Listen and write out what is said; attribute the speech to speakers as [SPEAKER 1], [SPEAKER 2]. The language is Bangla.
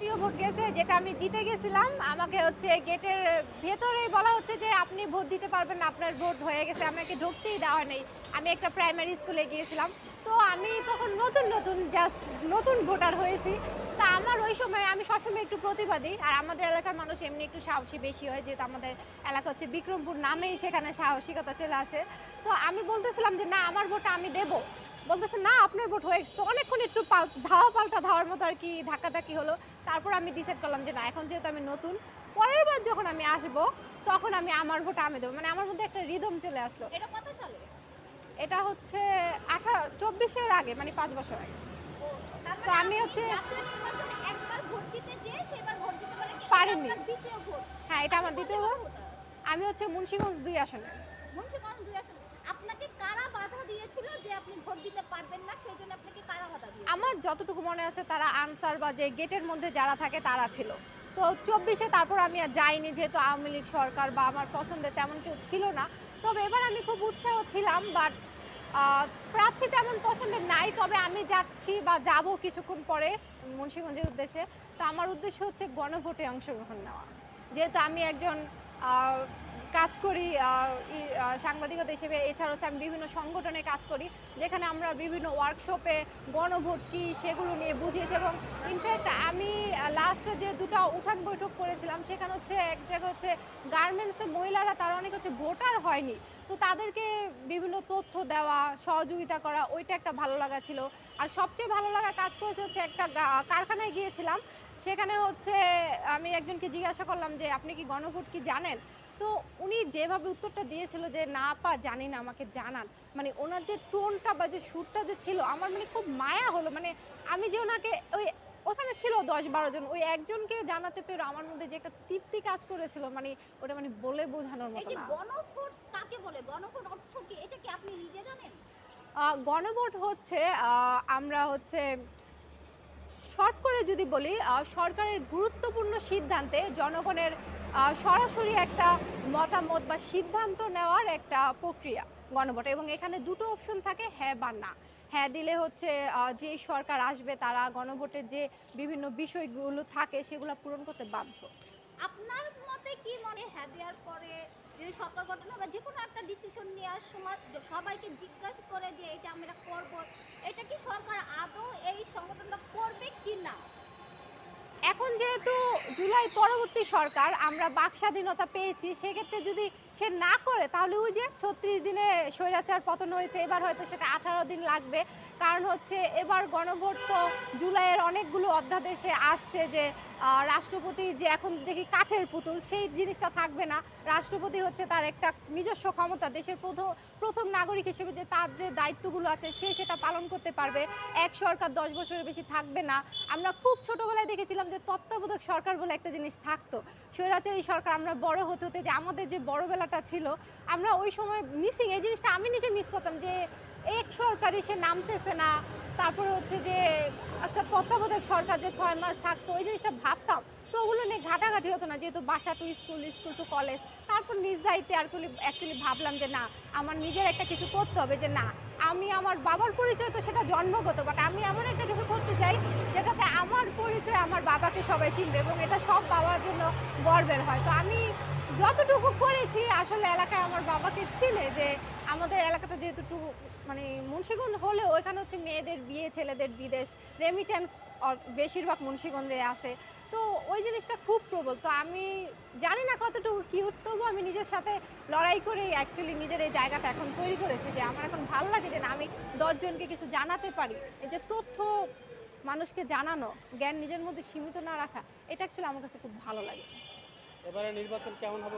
[SPEAKER 1] দ্বিতীয় ভোট গেছে, যেটা আমি দিতে গেছিলাম, আমাকে হচ্ছে গেটের ভেতরেই বলা হচ্ছে যে আপনি ভোট দিতে পারবেন আপনার ভোট হয়ে গেছে, আমাকে ঢুকতেই দেওয়া নেই আমি একটা প্রাইমারি স্কুলে গিয়েছিলাম। তো আমি তখন নতুন নতুন জাস্ট নতুন ভোটার হয়েছি। তা আমার ওই সময় আমি সবসময় একটু প্রতিবাদী, আর আমাদের এলাকার মানুষ এমনি একটু সাহসী বেশি হয়, যেহেতু আমাদের এলাকা হচ্ছে বিক্রমপুর নামেই সেখানে সাহসিকতা চলে আসে। তো আমি বলতেছিলাম যে, না, আমার ভোটটা আমি দেবো। বলতেছে না আপনার ভোট হয়ে গেছে। অনেকক্ষণ একটু ধাওয়া পাল্টা ধাওয়ার মতো আর কি ধাক্কাধাক্কি হলো। তারপর আমি ডিসাইড করলাম যে না এখন যেহেতু আমি নতুন পরের বার যখন আমি আসব তখন আমি আমার ভোট আমি দেবো। মানে আমার মধ্যে একটা রিদম চলে আসলো।
[SPEAKER 2] এটা কত সালে?
[SPEAKER 1] এটা হচ্ছে আঠারো চব্বিশের আগে মানে পাঁচ বছর আগে। তো
[SPEAKER 2] মানে
[SPEAKER 1] আমি হচ্ছে-
[SPEAKER 2] পারেন
[SPEAKER 1] হ্যাঁ এটা আমার দ্বিতীয় ভোট? আমি হচ্ছে মুন্সিগঞ্জ দুই আসনে
[SPEAKER 2] মুন্সিগঞ্জ দুই আসনে। আপনাকে কারা বাধা দিয়েছিল যে আপনি ভোট দিতে পারবেন না? সেই জন্য আপনাকে কারা বাধা দিয়েছিল?
[SPEAKER 1] আমার যতটুকু মনে আছে তারা আনসার বা যে গেটের মধ্যে যারা থাকে তারা ছিল। তো চব্বিশে তারপর আমি আর যাইনি, যেহেতু আওয়ামী লীগ সরকার বা আমার পছন্দের তেমন কেউ ছিল না। তবে এবার আমি খুব উৎসাহ ছিলাম বাট প্রার্থী তেমন পছন্দের নাই। তবে আমি যাচ্ছি বা যাব কিছুক্ষণ পরে মুন্সিগঞ্জের উদ্দেশ্যে। তো আমার উদ্দেশ্য হচ্ছে গণভোটে অংশগ্রহণ নেওয়া। যেহেতু আমি একজন কাজ করি সাংবাদিকতা হিসেবে এছাড়া হচ্ছে আমি বিভিন্ন সংগঠনে কাজ করি, যেখানে আমরা বিভিন্ন ওয়ার্কশপে গণভোট কি সেগুলো নিয়ে বুঝিয়েছি এবং ইনফ্যাক্ট আমি লাস্টে যে দুটো উঠান বৈঠক করেছিলাম, সেখানে হচ্ছে এক জায়গায় হচ্ছে গার্মেন্টসে মহিলারা, তারা অনেক হচ্ছে ভোটার হয়নি। তো তাদেরকে বিভিন্ন তথ্য দেওয়া, সহযোগিতা করা, ওইটা একটা ভালো লাগা ছিল। আর সবচেয়ে ভালো লাগা কাজ করেছে হচ্ছে একটা কারখানায় গিয়েছিলাম, সেখানে হচ্ছে আমি একজনকে জিজ্ঞাসা করলাম যে, আপনি কি গণভোট কি জানেন? তো উনি যেভাবে উত্তরটা দিয়েছিল যে না পা জানি না আমাকে জানান। মানে ওনার যে টোনটা বা যে সুরটা যে ছিল আমার মানে খুব মায়া হলো। মানে আমি যে ওনাকে ওই ওখানে ছিল দশ বারো জন ওই একজনকে জানাতে পেরে আমার মধ্যে যে একটা তৃপ্তি কাজ করেছিল মানে ওটা মানে বলে বোঝানোর মতো না।
[SPEAKER 2] গণভোট কাকে বলে? গণভোট অর্থ কি? এটা কি আপনি নিজে জানেন?
[SPEAKER 1] গণভোট হচ্ছে আমরা হচ্ছে শর্ট করে যদি বলি সরকারের গুরুত্বপূর্ণ সিদ্ধান্তে জনগণের সরাসরি একটা মতামত বা সিদ্ধান্ত নেওয়ার একটা প্রক্রিয়া গণভোট। এবং এখানে দুটো অপশন থাকে হ্যাঁ বা না। হ্যাঁ দিলে হচ্ছে যে সরকার আসবে, তারা গণভোটের যে বিভিন্ন বিষয়গুলো থাকে, সেগুলো পূরণ করতে বাধ্য।
[SPEAKER 2] আপনার মতে কি মনে হ্যাঁ দেওয়ার পরে যে সরকার গঠন হবে, যে কোনো একটা ডিসিশন নেওয়ার সময় সবাইকে জিজ্ঞাসা করে যে, এটা আমরা করব। এটা কি সরকার আদৌ এই সংগঠনটা করবে কি না
[SPEAKER 1] এখন যেহেতু জুলাই পরবর্তী সরকার আমরা বাক স্বাধীনতা পেয়েছি সেক্ষেত্রে যদি সে না করে তাহলে ওই যে ছত্রিশ দিনে স্বৈরাচার পতন হয়েছে, এবার হয়তো সেটা আঠারো দিন লাগবে। কারণ হচ্ছে এবার গণভোট তো জুলাইয়ের অনেকগুলো অধ্যাদেশে আসছে যে রাষ্ট্রপতি যে এখন দেখি কাঠের পুতুল, সেই জিনিসটা থাকবে না। রাষ্ট্রপতি হচ্ছে তার একটা নিজস্ব ক্ষমতা, দেশের প্রথম প্রথম নাগরিক হিসেবে যে তার যে দায়িত্বগুলো আছে, সে সেটা পালন করতে পারবে। এক সরকার দশ বছরের বেশি থাকবে না। আমরা খুব ছোটবেলায় দেখেছিলাম যে তত্ত্বাবধায়ক সরকার বলে একটা জিনিস থাকতো। স্বৈরাচারী সরকার আমরা বড় হতে হতে যে আমাদের যে বড়বেলাটা ছিল আমরা ওই সময় মিসিং এই জিনিসটা আমি নিজে মিস করতাম যে এক সরকারি সে নামতেছে না, তারপরে হচ্ছে যে একটা তত্ত্বাবধায়ক সরকার যে ছয় মাস থাকতো ওই জিনিসটা ভাবতাম। তো ওগুলো নিয়ে ঘাটাঘাটি হতো না, যেহেতু বাসা to school school to college তারপর নিজ দায়িত্বে আর অ্যাকচুয়ালি ভাবলাম যে না, আমার নিজের একটা কিছু করতে হবে যে না, আমি আমার বাবার পরিচয় তো সেটা জন্মগত বাট আমি এমন একটা কিছু করতে চাই যেটাতে আমার পরিচয় আমার বাবাকে সবাই চিনবে এবং এটা সব বাবার জন্য গর্বের হয়। তো আমি যতটুকু করেছি, আসলে এলাকায় আমার বাবাকে চিনে যে আমাদের এলাকাটা যেহেতু মানে মুন্সিগঞ্জ হলেও এখানে হচ্ছে মেয়েদের বিয়ে, ছেলেদের বিদেশ রেমিটেন্স বেশিরভাগ মুন্সিগঞ্জে আসে। তো ওই জিনিসটা খুব প্রবল। তো আমি জানি না কতটুকু কিউট তবু আমি নিজের সাথে লড়াই করে অ্যাকচুয়ালি নিজের এই জায়গাটা এখন তৈরি করেছি যে আমার এখন ভালো লাগে যে না, আমি দশজনকে কিছু জানাতে পারি। এই যে তথ্য মানুষকে জানানো, জ্ঞান নিজের মধ্যে সীমিত না রাখা, এটা অ্যাকচুয়ালি আমার কাছে খুব ভালো লাগে।
[SPEAKER 3] এবারে নির্বাচন কেমন হবে?